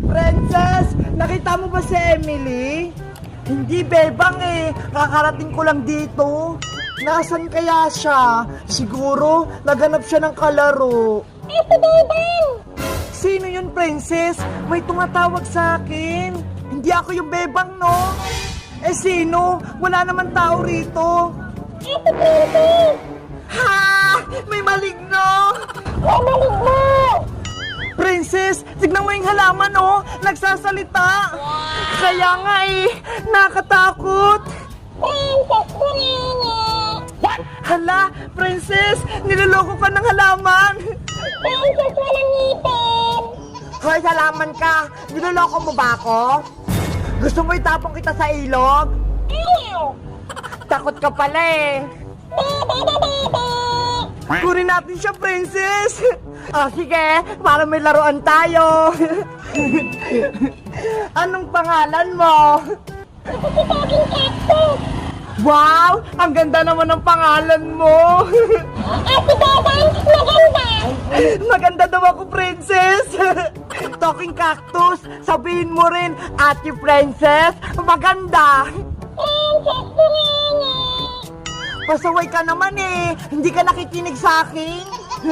Princess, nakita mo ba si Emily? Hindi, Bebang eh. Kakarating ko lang dito. Nasaan kaya siya? Siguro, naganap siya ng kalaro. Si Bebang! Sino yun, Princess? May tumatawag sa akin. Hindi ako yung Bebang, no? Eh, sino? Wala naman tao rito. Si Princess! Ha! May maligno! Eh, maligno! Princess, tignan mo yung halaman, oh! Nagsasalita! Kaya nga eh, nakatakot! Banana! Hala, Princess, niloloko ka ng halaman! Hoy, halaman ka! Niloloko mo ba ako? Gusto mo itapong kita sa ilog? Takot ka pala eh! Kunin natin siya, Princess! Ah, sige, para may laruan tayo! Anong pangalan mo? Si Talking Cactus! Wow! Ang ganda naman ng pangalan mo! Si Bebang, maganda! Maganda daw ako, Princess! Talking Cactus, sabihin mo rin, Ate Princess, maganda! Princess Banana! Pasaway ka naman eh, hindi ka nakikinig sa akin.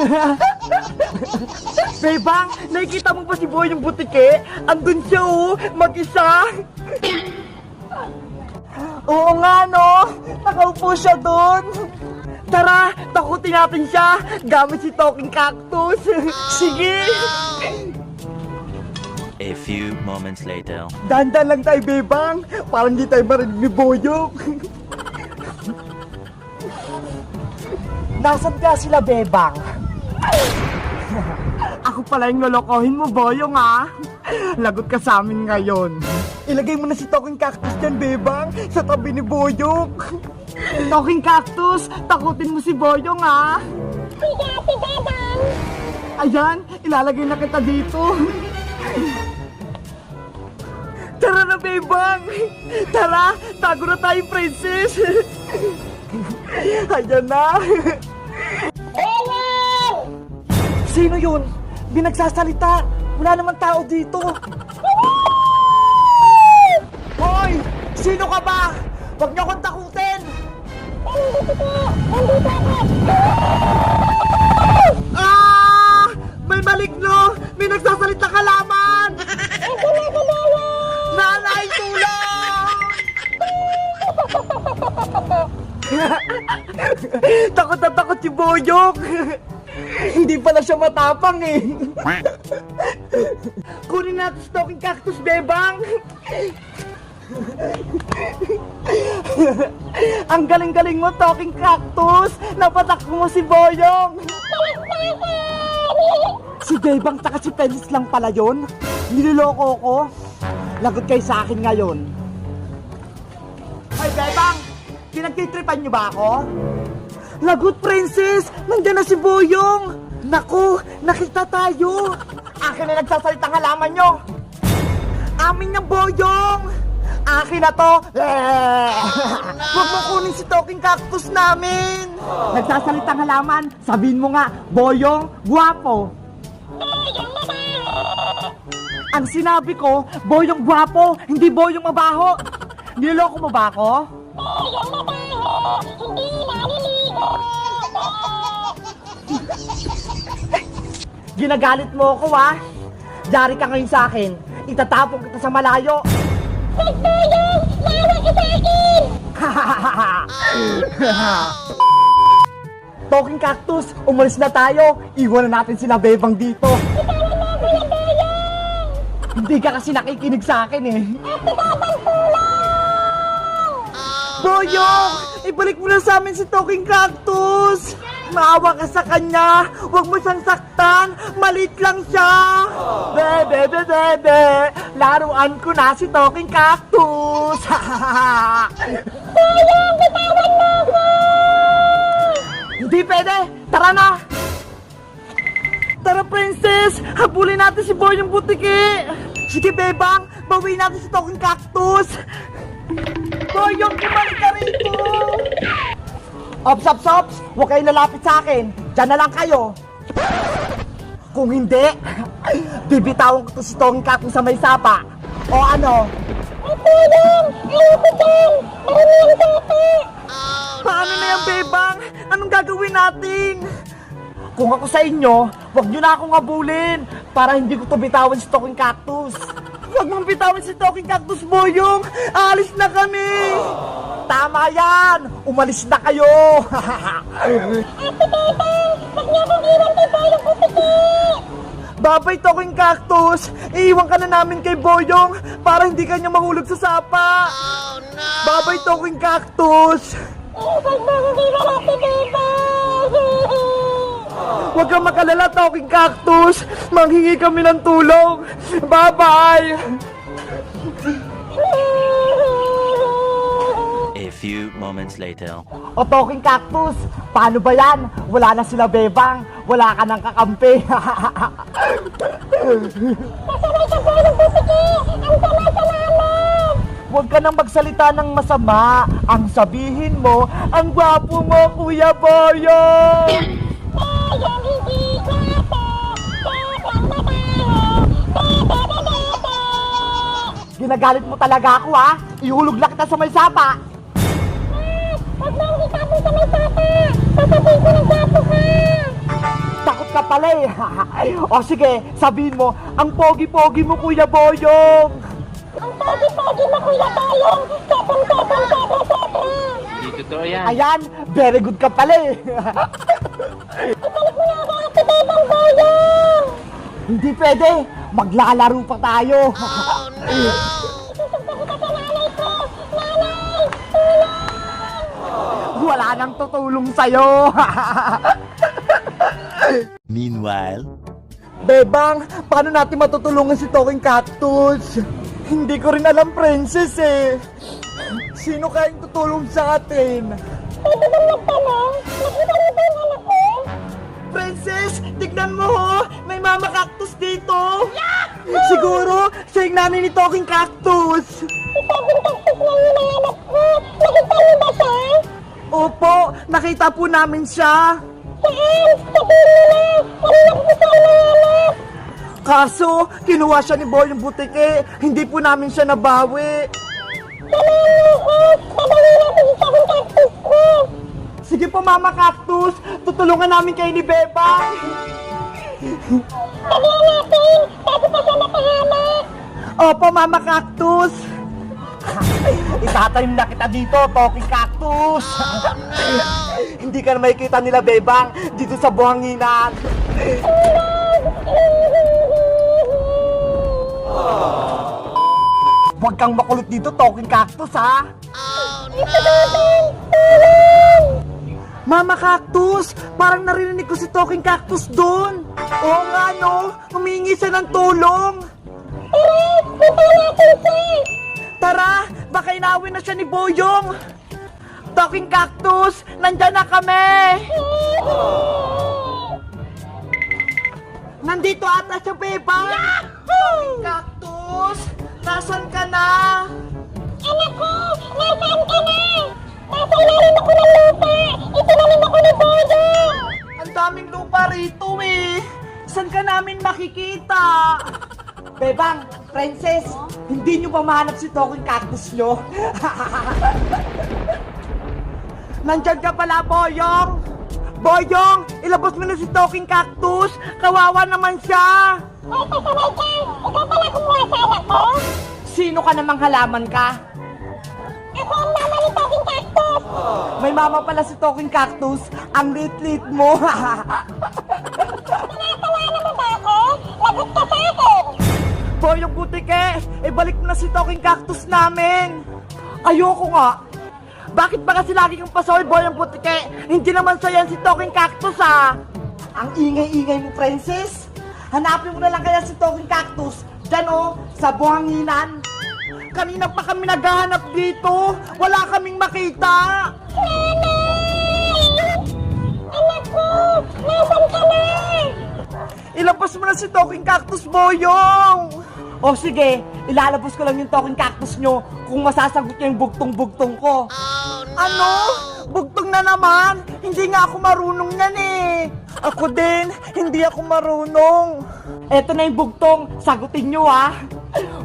Bebang, nakikita mo ba si Boy yung butike? Andun siya oh, mag-isa. Oo nga no, nakaupo siya doon. Tara, takutin natin siya gamit si Talking Cactus. Sige. A few moments later. Dandan lang tayo, Bebang. Parang di tayo marinig ni Boyok. Nasaan ka sila, Bebang? Ako pala yung lolokohin mo, Boyong, ha? Lagot ka sa amin ngayon. Ilagay mo na si Talking Cactus dyan, Bebang, sa tabi ni Boyok. Talking Cactus, takutin mo si Boyong, ha? Sige, si Bebang! Ayan, ilalagay na kita dito. Tara na, Bebang! Tara, tago na tayo, Princess! Ayan na! Sino yun? Binagsasalita! Wala naman tao dito! Hoy! Sino ka ba? Huwag niyo akong takutin! Ah! May maligno! May nagsasalita kalaman! Nanay, tulong! takot na takot si Boyok! Pala siya matapang eh! Kunin natin si Talking Cactus, Bebang! Ang galing-galing mo, Talking Cactus! Napatakbo mo si Boyong! Si Bebang taka si Penis lang pala yun? Niloloko ko? Lagot kayo sa akin ngayon. Ay, Bebang! Pinagtitripan niyo ba ako? Lagot, Princess! Nandiyan na si Boyong! Naku, nakita tayo! Akin na nagsasalitang halaman nyo! Amin yung Boyong! Akin na to! Huwag mo kunin si Talking Cactus namin! Nagsasalitang halaman, sabihin mo nga, Boyong, guwapo! Ang sinabi ko, boyong gwapo, hindi boyong mabaho. Niloloko mo ba ako? Yung mabaho! Hindi naliligo! Ginagalit mo ako, ha? Yari ka ngayon sa akin. Itatapon kita sa malayo. Bebang! Lawa ka sa akin! Talking Cactus, umalis na tayo. Iwan na natin sila bebang dito. Hindi ka kasi nakikinig sa akin eh. Tulong! Boyong! Ibalik mo na sa amin si Talking Cactus! Maawa ka sa kanya! Huwag mo siyang saktan! Malit lang siya! Bebe, bebe, bebe! Laruan ko na si Talking Cactus! Sayang! Bitawan mo ako! Hindi pwede! Tara na! Tara, Princess! Habulin natin si Boyong Butiki! Sige, Bebang! Bawiin natin si Talking Cactus! Boyong, kumalik ka rito! Ops, ops, ops! Huwag kayong lalapit sa akin! Diyan na lang kayo! Kung hindi, bibitawan ko to si Tonging Cactus sa may sapa. O ano? Ay, Boyong! Ayoko dyan! Marami ang bata! Paano na yan, Bebang? Anong gagawin natin? Kung ako sa inyo, wag nyo na akong abulin para hindi ko to bitawan si Talking Cactus. Wag mong bitawan si Talking Cactus, Boyong! Alis na kami! Tama yan! Umalis na kayo! Ate Bebang! Huwag niyo akong iwan kay Boyong! Babay, Talking Cactus! Iiwan ka na namin kay Boyong para hindi kanya mahulog sa sapa! Babay, Talking Cactus! Huwag mo akong iwan! Huwag kang makalala, Talking Cactus! Manghingi kami ng tulong! Bye-bye! A few moments later. O Talking Cactus, paano ba yan? Wala na sila bebang, wala ka nang kakampi. Pasaway ka, Boyong Pupiki! Ang sama-sama namin! Huwag ka nang magsalita ng masama. Ang sabihin mo, ang gwapo mo, Kuya Boyo! Na! Ginagalit mo talaga ako ha? Ihulog lang kita sa may sapa. Huwag mo akong sa may sapa! Sasabihin ko ng gwapo ka! Takot ka pala eh. o sige, sabihin mo, ang pogi-pogi mo, Kuya Boyong! Ang pogi-pogi mo, Kuya Boyong! Sebang, sebang, sebang, sebang! Totoo yan. Ayan, very good ka pala eh. Ibalik mo na ako, Bebang Boyong! Hindi pwede, maglalaro pa tayo. Nanay! Tulong! Wala nang tutulong sa'yo. Meanwhile, Bebang, paano natin matutulungan si Talking Cactus? Hindi ko rin alam, Princess eh. Sino kayang tutulong sa atin? Pwede bang magtanong? Nakita niyo ba yung anak ko? Princess, tignan mo ho! May mama cactus dito! Siguro, siya yung nanay ni Talking Cactus! Isabing kaktus na yun ang anak ko! Nakita niyo ba siya? Opo, nakita po namin siya! Saan? Mo na! Kanina ko sa inaanap! Kaso, kinuha siya ni Boyong Butike, hindi po namin siya nabawi. Sige po, Mama Cactus, tutulungan namin kayo ni Bebang. Sabihan natin! Bago pa siya mapahamak! Opo, Mama Cactus. Itatanim na kita dito, Talking Cactus. Hindi ka na makikita nila, Bebang, dito sa buhanginan. Huwag kang makulit dito, Talking Cactus, ha? Natin! Tulong! Mama Cactus, parang narinig ko si Talking Cactus doon. Oo nga, no? Humingi siya ng tulong. Tara! Punta natin siya! Tara, baka inawin na siya ni Boyong. Talking Cactus, nandyan na kami. Nandito ata siya, Beba. Talking Cactus, nasan ka na? Anak ko! Nasaan ka na? Nasa ilalim ako ng lupa! Itinanim ako ni Boyong! Ang daming lupa rito eh. Saan ka namin makikita? Bebang, Princess, hindi nyo ba mahanap si Talking Cactus nyo? Nandyan ka pala, Boyong! Boyong, ilabas mo na si Talking Cactus! Kawawa naman siya! Ay, pasaway ka! Ikaw pala kumuha sa anak ko? Sino ka namang halaman ka? Ako ang mama ni Talking Cactus! May mama pala si Talking Cactus. Ang lit-lit mo. Tinatawanan mo ba ako? Lagot ka sa akin! Boyong Butike, ibalik mo na si Talking Cactus namin. Ayoko nga. Bakit ba kasi lagi kang pasaway, Boyong Butike? Hindi naman sa yan si Talking Cactus, ah. Ang ingay-ingay mo, Princess. Hanapin mo na lang kaya si Talking Cactus. Diyan, oh, sa buhanginan. Kanina pa kami naghahanap dito. Wala kaming makita. Anak ko! Nasaan ka na? Ilabas mo na si Talking Cactus, Boyong! O sige, ilalabas ko lang yung Talking Cactus nyo kung masasagot niya yung bugtong-bugtong ko. Ano? Bugtong na naman? Hindi nga ako marunong yan eh. Ako din, hindi ako marunong. Eto na yung bugtong, sagutin nyo ah.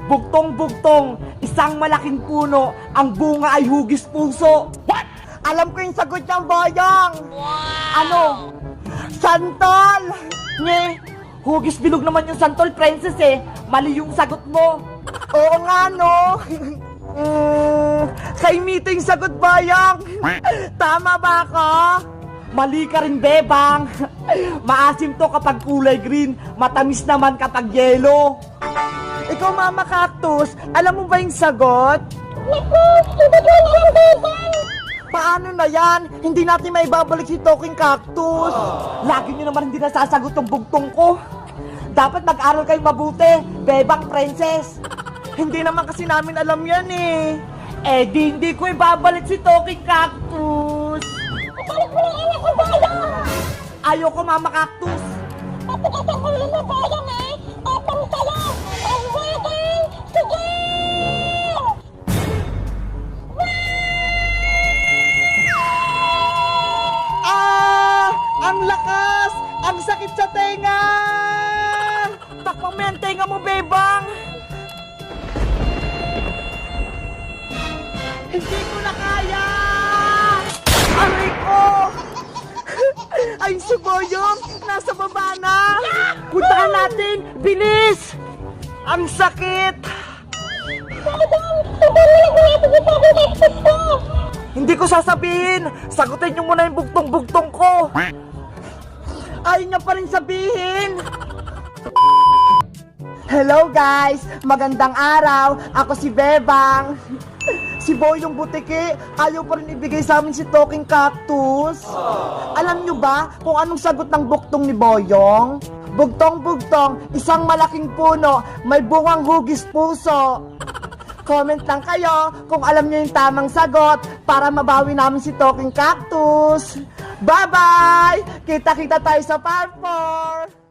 Bugtong-bugtong, isang malaking puno, ang bunga ay hugis puso. What? Alam ko yung sagot niyang boyong. Ano? Santol! Nye, hugis bilog naman yung santol, princess eh. Mali yung sagot mo. Oo nga, no? Mm, kaimito yung sagot, boyong. Tama ba ako? Mali ka rin, bebang. Maasim to kapag kulay green, matamis naman kapag yellow. Ikaw, Mama Cactus, alam mo ba yung sagot? Paano na yan? Hindi natin maibabalik si Talking Cactus. Lagi nyo naman hindi nasasagot ang bugtong ko. Dapat mag-aral kayo mabuti, bebang princess. Hindi naman kasi namin alam yan eh. Eh di hindi ko ibabalik si Talking Cactus. Ayoko mama cactus. Ulo mo, Boyong, ha? Etong sa'yo. Pangwagan. Sige! Ah! Ang lakas! Ang sakit sa tenga! Takpang mo yung tenga mo, bebang! Hindi ko na Ay, si! Nasa baba na! Puntahan natin! Bilis! Ang sakit! Hindi ko sasabihin! Sagutin niyo muna yung bugtong-bugtong ko! Ayaw niya pa rin sabihin! Hello guys! Magandang araw! Ako si Bebang! Si Boyong Butiki, ayaw pa rin ibigay sa amin si Talking Cactus. Alam niyo ba kung anong sagot ng buktong ni Boyong? Bugtong-bugtong, isang malaking puno, may bungang hugis puso. Comment lang kayo kung alam niyo yung tamang sagot para mabawi namin si Talking Cactus. Bye-bye! Kita-kita tayo sa Part 4!